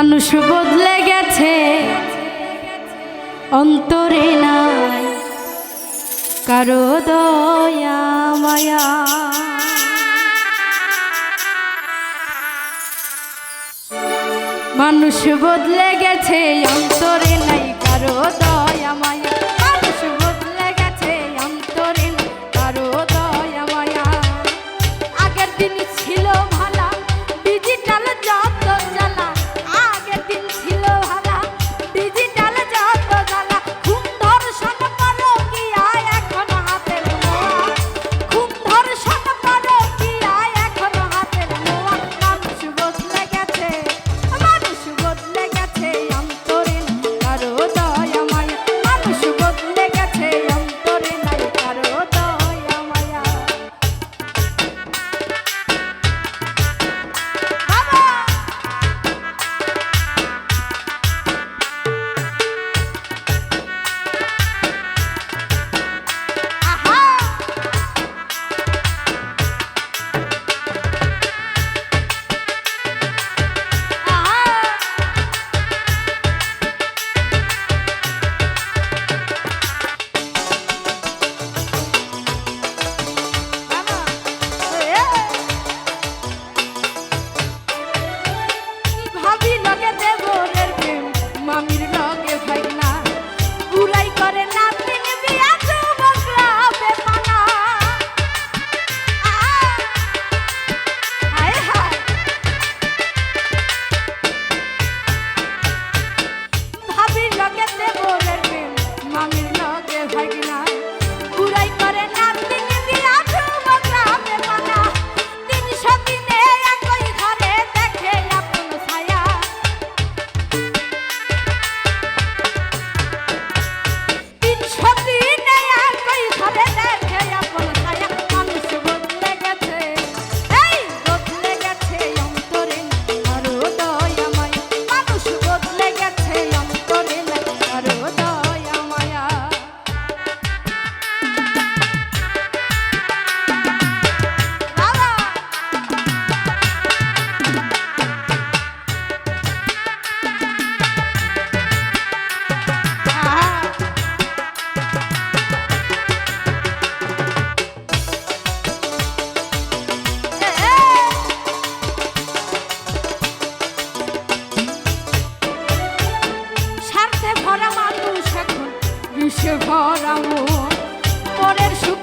মানুষ বদলে গেছে। অন্তরে নাই কারও দয়া মায়া। মানুষ বদলে গেছে অন্তরে নাই কারও পরামো পরের সুখ